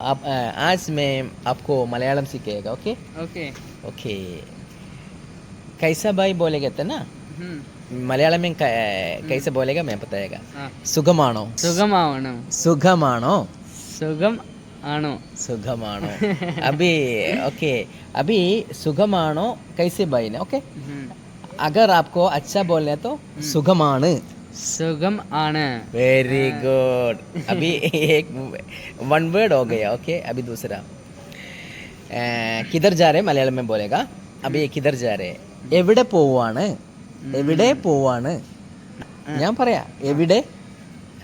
आप अ, आज मैं आपको मलयालम सीखेगा ओके ओके ओके कैसा भाई बोलेगा था ना हम्म, മലയാളം में कै- कैसे बोलेगा मैं बताएगा ആ. സുഖമാണോ സുഖമാവണം സുഖമാണോ സുഖം ആണോ സുഖമാണോ अभी ओके अभी സുഖമാണോ कैसे भाई ने ओके हम्म, अगर आपको अच्छा बोलना है तो സുഖമാണ് സുഖം ആണ്. വെരി ഗുഡ് അഭി വൺ വേർഡ് ഹോ ഗയ. ഓക്കെ അഭി ദൂസര. കിതർ ജാരെ മലയാളമേ പോലെക അഭി കിതർ ജാരെ. എവിടെ പോവാണ്? എവിടെ പോവാണ്? ഞാൻ പറയാ. എവിടെ?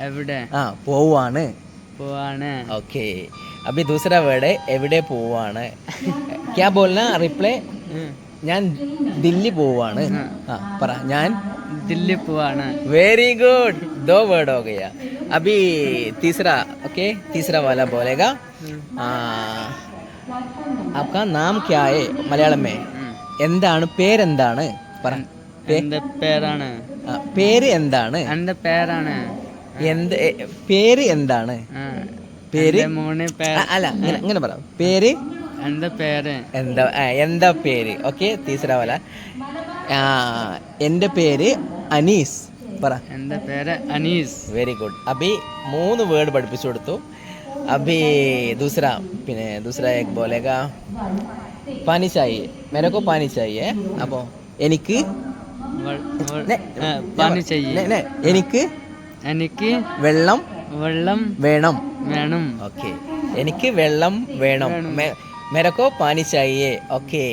എവിടെ? ആ പോവാണ്. പോവാണ്. ഓക്കെ അഭി ദൂസര വേർഡ്. എവിടെ പോവാണ്? ക്യാ ബോൽന? റിപ്ലൈ? ഞാൻ ദില്ലി പോവാണ്. ആ പറ. ഞാൻ ദില്ലി പോവാണ് वेरी गुड दो वर्ड हो गया अभी तीसरा ओके तीसरा वाला बोलेगा आ, आपका नाम क्या है മലയാളം में ഉം. എന്താണ് പേരെന്താണ് പറ പേ- എന്റെ പേരാണ് ആ, പേര് എന്താണ് എന്റെ പേരാണ് എന്ത് എ, പേര് എന്താണ് ആ, പേര് എന്റെ മോനെ ആ, പേര് അല്ല അങ്ങനെ അങ്ങനെ പറ പേര് എന്റെ പേര് എന്താ ആ, എന്താ പേര് ഓക്കെ തീസറ വാല ആ, എന്റെ പേര് അനീസ്. പറ. എന്റെ പേര് അനീസ്. വെരി ഗുഡ് അഭി മൂന്ന് വേർഡ് പഠിപ്പിച്ചു കൊടുത്തു. അഭി ദൂസര പിന്നെ ദൂസര എക് ബോലേക പാനി ചായേ മേരക്കോ പാനി ചായേ അപ്പോൾ എനിക്ക് എനിക്ക് എനിക്ക് വെള്ളം വെള്ളം വേണം. വേണം. ഓക്കെ. എനിക്ക് വെള്ളം വേണം. മെരക്കോ പാനി ചായേ ഓക്കെ.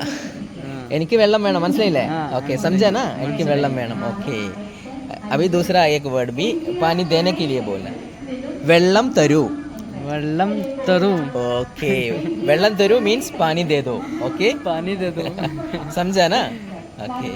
ആ, എനിക്ക് വെള്ളം വേണം മനസ്സിലായില്ലേ? ഓക്കെ സംജാന എനിക്ക് വെള്ളം വേണം ഓക്കെ അഭി ദൂസര ഏക് വേർഡ് ബി പാനി ദേന കെ ലിയ വെള്ളം തരൂ. വെള്ളം തരൂ. ഓക്കെ വെള്ളം തരൂ മീൻസ് പാനി ദേദോ ഓക്കെ പാനി ദേദോ സംജാന ഓക്കെ